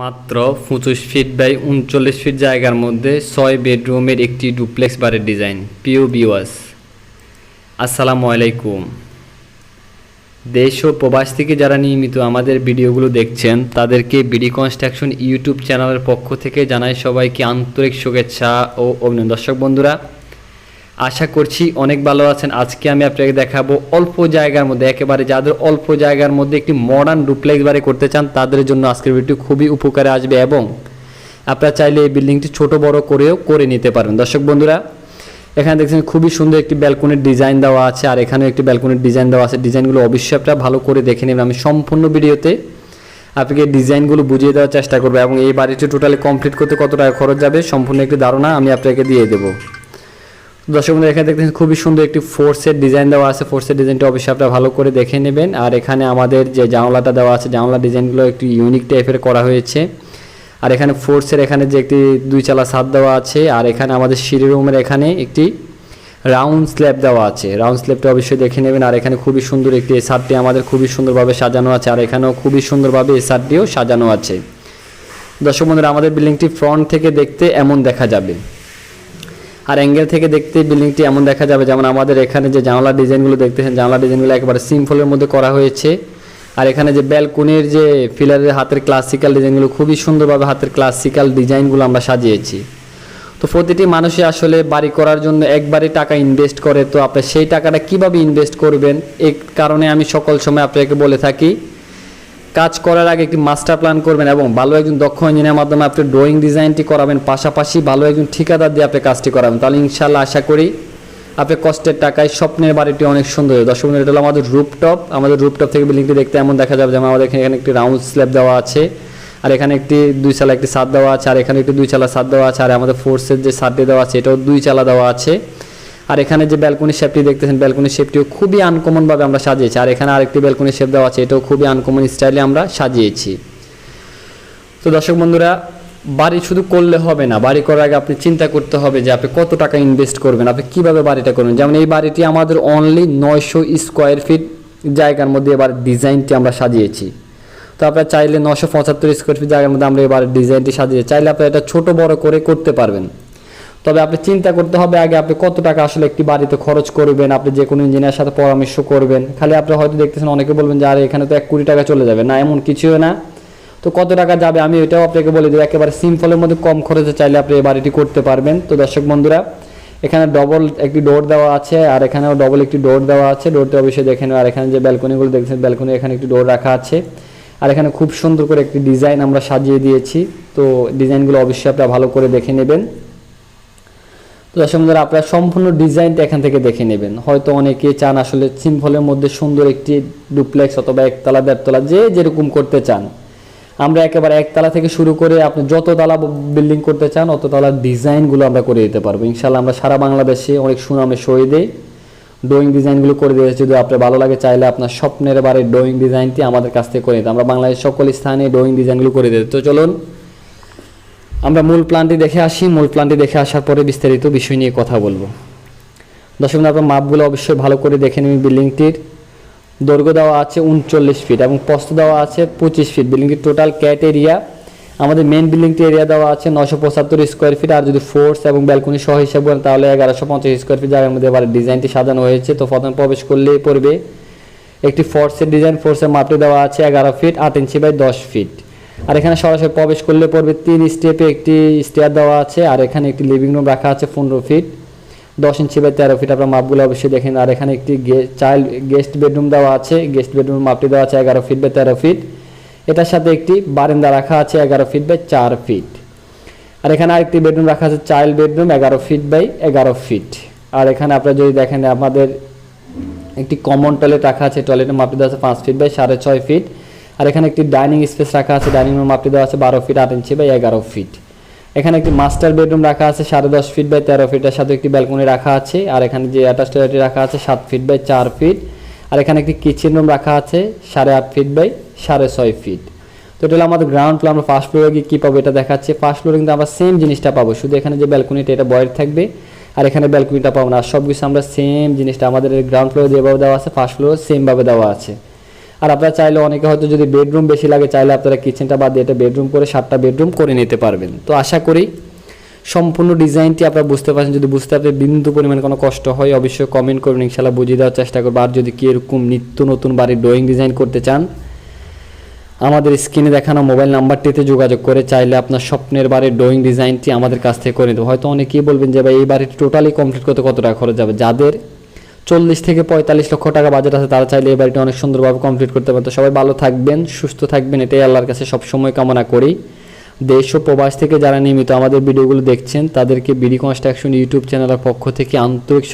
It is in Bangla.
মাত্র পঁচিশ ফিট বাই উনচল্লিশ ফিট জায়গার মধ্যে ছয় বেডরুমের একটি ডুপ্লেক্স বাড়ির ডিজাইন পিও বিওয়াস আসসালামু আলাইকুম। দেশ ও প্রবাস থেকে যারা নিয়মিত আমাদের ভিডিওগুলো দেখছেন, তাদেরকে বিডি কনস্ট্রাকশন ইউটিউব চ্যানেলের পক্ষ থেকে জানাই সবাইকে আন্তরিক শুভেচ্ছা ও অভিনন্দন। দর্শক বন্ধুরা আশা করছি অনেক ভালো আছেন। আজকে আমি আপনাকে দেখাবো অল্প জায়গার মধ্যে, একেবারে যাদের অল্প জায়গার মধ্যে একটি মডার্ন ডুপ্লেক্স বাড়ি করতে চান, তাদের জন্য আজকের ভিডিও খুবই উপকারে আসবে এবং আপনারা চাইলে এই বিল্ডিংটি ছোট, বড় করেও করে নিতে পারেন দর্শক বন্ধুরা, এখানে দেখছেন খুবই সুন্দর একটি ব্যালকনির ডিজাইন দেওয়া আছে, আর এখানেও একটি ব্যালকনির ডিজাইন দেওয়া আছে। ডিজাইনগুলো অবশ্যই আপনারা ভালো করে দেখে নেবেন। আমি সম্পূর্ণ ভিডিওতে আপনাকে ডিজাইনগুলো বুঝিয়ে দেওয়ার চেষ্টা করব এবং এই বাড়িটি টোটালি কমপ্লিট করতে কত টাকা খরচ যাবে, সম্পূর্ণ একটি ধারণা আমি আপনাকে দিয়ে দেবো। দর্শক বন্ধু এখানে দেখতেছেন খুবই সুন্দর একটি ফোর্সের ডিজাইন দেওয়া আছে। ফোর্সের ডিজাইনটা অবশ্যই আপনারা ভালো করে দেখে নেবেন। আর এখানে আমাদের যে জানলাটা দেওয়া আছে, জানলা ডিজাইনগুলো একটু ইউনিক টাইপের করা হয়েছে। আর এখানে ফোর্সের এখানে যে একটি দুই চালা ছাদ দেওয়া আছে। আর এখানে আমাদের সিঁড়ি রুমের এখানে একটি রাউন্ড স্ল্যাব দেওয়া আছে। রাউন্ড স্ল্যাবটা অবশ্যই দেখে নেবেন। আর এখানে খুবই সুন্দর একটি এই ছাদটি আমাদের খুবই সুন্দরভাবে সাজানো আছে। আর এখানেও খুবই সুন্দরভাবে এই ছাদটিও সাজানো আছে। দর্শক বন্ধুরা, আমাদের বিল্ডিংটি ফ্রন্ট থেকে দেখতে এমন দেখা যাবে। আর অ্যাঙ্গেল থেকে দেখতে বিল্ডিংটি এমন দেখা যাবে, যেমন আমাদের এখানে যে জানলা ডিজাইনগুলো দেখতেছেন, জানলা ডিজাইনগুলো একেবারে সিম্পলের মধ্যে করা হয়েছে। আর এখানে যে ব্যালকনির যে ফিলারের হাতের ক্লাসিক্যাল ডিজাইনগুলো খুবই সুন্দরভাবে হাতের ক্লাসিক্যাল ডিজাইনগুলো আমরা সাজিয়েছি। তো প্রতিটি মানুষই আসলে বাড়ি করার জন্য একবারই টাকা ইনভেস্ট করে, তো আপনি সেই টাকাটা কীভাবে ইনভেস্ট করবেন? এই কারণে আমি সকল সময় আপনাকে বলে থাকি কাজ করার আগে একটি মাস্টার প্ল্যান করবেন এবং ভালো একজন দক্ষ ইঞ্জিনিয়ার মাধ্যমে আপনি ড্রয়িং ডিজাইনটি করাবেন, পাশাপাশি ভালো একজন ঠিকাদার দিয়ে আপনি কাজটি করাবেন। তাহলে ইনশাল্লাহ আশা করি আপনি কষ্টের টাকায় স্বপ্নের বাড়িটি অনেক সুন্দর হবে দর্শক এটা হলো আমাদের রুপটপ আমাদের রুপটপ থেকে বিল্ডিংটি দেখতে এমন দেখা যাবে যেমন আমাদের এখানে একটি রাউন্ড স্ল্যাব দেওয়া আছে, আর এখানে একটি দুই চালা একটি ছাদ দেওয়া আছে, আর এখানে একটি দুই চালা ছাদ দেওয়া আছে, আর আমাদের ফোর্সের যে ছাদটি দেওয়া আছে, এটাও দুই চালা দেওয়া আছে। আর এখানে যে ব্যালকনি শেপটি দেখতেছেন ব্যালকনি শেপটিও খুবই আনকমন ভাবে আমরা সাজিয়েছি। আর এখানে আরেকটি ব্যালকনি শেপ দেওয়া আছে, এটাও খুবই আনকমন স্টাইলে আমরা সাজিয়েছি। তো দর্শক বন্ধুরা, বাড়ি শুধু করলে হবে না, বাড়ি করার আগে আপনি চিন্তা করতে হবে যে আপনি কত টাকা ইনভেস্ট করবেন, আপনি কীভাবে বাড়িটা করবেন। যেমন এই বাড়িটি আমাদের অনলি নয়শো স্কোয়ার ফিট জায়গার মধ্যে এবার ডিজাইনটি আমরা সাজিয়েছি। তো আপনারা চাইলে নশো পঁচাত্তর স্কোয়ার ফিট জায়গার মধ্যে আমরা এবার ডিজাইনটি সাজিয়ে, চাইলে আপনি এটা ছোট বড় করে করতে পারবেন। তবে আপনি চিন্তা করতে হবে আগে আপনি কত টাকা আসলে একটি বাড়িতে খরচ করবেন, আপনি যে কোনো ইঞ্জিনিয়ার সাথে পরামর্শ করবেন। খালি আপনি হয়তো দেখতেছেন অনেকে বলবেন যে, আরে, এখানে তো এক কোটি টাকা চলে যাবে। না, এমন কিছুও না। তো কত টাকা যাবে আমি এটাও আপনাকে বলে দেবো একেবারে সিম্পলের মধ্যে কম খরচে চাইলে আপনি এই বাড়িটি করতে পারবেন। তো দর্শক বন্ধুরা, এখানে ডবল একটি ডোর দেওয়া আছে আর এখানেও ডবল একটি ডোর দেওয়া আছে। ডোরটি অবশ্যই দেখে আর এখানে যে ব্যালকনিগুলো দেখছেন ব্যালকনি এখানে একটি ডোর রাখা আছে। আর এখানে খুব সুন্দর করে একটি ডিজাইন আমরা সাজিয়ে দিয়েছি। তো ডিজাইনগুলো অবশ্যই আপনারা ভালো করে দেখে নেবেন। তো দর্শক বন্ধুরা, আপনারা সম্পূর্ণ ডিজাইনটা এখান থেকে দেখে নেবেন। হয়তো অনেকে চান আসলে সিম্পলের মধ্যে সুন্দর একটি ডুপ্লেক্স অথবা একতলা, দেড়তলা, যে যেরকম করতে চান। আমরা একেবারে একতলা থেকে শুরু করে আপনি যত তলা বিল্ডিং করতে চান, অত তলার ডিজাইনগুলো আমরা করে দিতে পারব। ইনশাল্লাহ আমরা সারা বাংলাদেশে অনেক সুনামে দেই ড্রয়িং ডিজাইনগুলো করে দিয়েছি যদি আপনার ভালো লাগে, চাইলে আপনার স্বপ্নের বারে ড্রয়িং ডিজাইনটি আমাদের কাছ থেকে করে দিতে আমরা বাংলাদেশ সকল স্থানে ড্রয়িং ডিজাইনগুলো করে দিতে। তো চলুন আমরা মূল প্ল্যানটি দেখে আসি। মূল প্ল্যানটি দেখে আসার পরে বিস্তারিত বিষয় নিয়ে কথা বলব। দর্শক আপনার মাপগুলো অবশ্যই ভালো করে দেখে নেবেন বিল্ডিংটির। দৈর্ঘ্য দেওয়া আছে উনচল্লিশ ফিট এবং প্রস্থ দেওয়া আছে পঁচিশ ফিট বিল্ডিংটির টোটাল ক্যাট এরিয়া আমাদের মেন বিল্ডিংটি এরিয়া দেওয়া আছে নশো পঁচাত্তর স্কোয়ার ফিট আর যদি ফোর্স এবং ব্যালকনি সহ হিসাব করেন, তাহলে এগারোশো পঞ্চাশ স্কোয়ার ফিট জায়গার মধ্যে এবার ডিজাইনটি সাজানো হয়েছে। তো প্রথমে প্রবেশ করলেই পড়বে, একটি ফোর্সের ডিজাইন ফোর্সের মাপটি দেওয়া আছে এগারো ফিট আট ইঞ্চি বাই দশ ফিট আর এখানে সরাসরি প্রবেশ করলে পড়বে তিন স্টেপে একটি স্টেয়ার দেওয়া আছে, আর এখানে একটি লিভিং রুম রাখা আছে পনেরো ফিট দশ ইঞ্চি বাই তেরো ফিট আপনার মাপগুলো অবশ্যই দেখেন আর এখানে একটি চাইল্ড গেস্ট বেডরুম দেওয়া আছে। গেস্ট বেডরুম মাপটি দেওয়া আছে এগারো ফিট বাই তেরো ফিট এটার সাথে একটি বারান্দা রাখা আছে এগারো ফিট বাই চার ফিট আর এখানে আরেকটি বেডরুম রাখা আছে চাইল্ড বেডরুম এগারো ফিট বাই এগারো ফিট আর এখানে আপনারা যদি দেখেন, আমাদের একটি কমন টয়লেট রাখা আছে টয়লেটের মাপটি দেওয়া আছে পাঁচ ফিট বাই সাড়ে ছয় ফিট আর এখানে একটি ডাইনিং স্পেস রাখা আছে, ডাইনিং রুম মাপটি দেওয়া আছে, বারো ফিট আট ইঞ্চি বাই এগারো ফিট এখানে একটি মাস্টার বেডরুম রাখা আছে, সাড়ে দশ ফিট বাই তেরো ফিটের সাথে একটি ব্যালকনি রাখা আছে, আর এখানে যে অ্যাটাচ টয়লেটটি রাখা আছে, সাত ফিট বাই চার ফিট আর এখানে একটি কিচেন রুম রাখা আছে, সাড়ে আট ফিট বাই সাড়ে ছয় ফিট তো এটা হলো আমাদের গ্রাউন্ড ফ্লোর আমরা ফার্স্ট ফ্লোরে গিয়ে কী পাবো এটা দেখাচ্ছে। ফার্স্ট ফ্লোরে কিন্তু আমরা সেম জিনিসটা পাবো, শুধু এখানে যে ব্যালকনিটা এটা বয়ের থাকবে, আর এখানে ব্যালকনিটা পাবো না। সব কিছু আমরা সেম জিনিসটা আমাদের গ্রাউন্ড ফ্লোরে যেভাবে দেওয়া আছে ফার্স্ট ফ্লোরে সেমভাবে দেওয়া আছে। আর আপনারা চাইলে অনেকে হয়তো যদি বেডরুম বেশি লাগে, চাইলে আপনারা কিচেনটা বাদ দিয়ে এটা বেডরুম করে, সাতটা বেডরুম করে নিতে পারবেন। তো আশা করি সম্পূর্ণ ডিজাইনটি আপনারা বুঝতে পারছেন। যদি বুঝতে আপনার বিন্দু পরিমাণ কোনো কষ্ট হয়, অবশ্যই কমেন্ট করবেন। ইনশাল্লাহ বুঝিয়ে দেওয়ার চেষ্টা করব। আর যদি কি এরকম নিত্য নতুন বাড়ির ড্রয়িং ডিজাইন করতে চান, আমাদের স্ক্রিনে দেখানো মোবাইল নাম্বারটিতে যোগাযোগ করে চাইলে আপনার স্বপ্নের বাড়ির ড্রয়িং ডিজাইনটি আমাদের কাছ থেকে করে দেবো হয়তো অনেকেই বলবেন যে, ভাই, এই বাড়িটি টোটালি কমপ্লিট করতে কত টাকা খরচ যাবে যাদের চল্লিশ থেকে পঁয়তাল্লিশ লক্ষ টাকা বাজেট আছে, তারা চাইলে এই বাড়িটি অনেক সুন্দরভাবে কমপ্লিট করতে পারতো। সবাই ভালো থাকবেন, সুস্থ থাকবেন, এটাই আল্লাহর কাছে সবসময় কামনা করি। দেশ ও প্রবাস থেকে যারা নিয়মিত আমাদের ভিডিওগুলো দেখছেন, তাদেরকে বিডি কনস্ট্রাকশন ইউটিউব চ্যানেলের পক্ষ থেকে আন্তরিক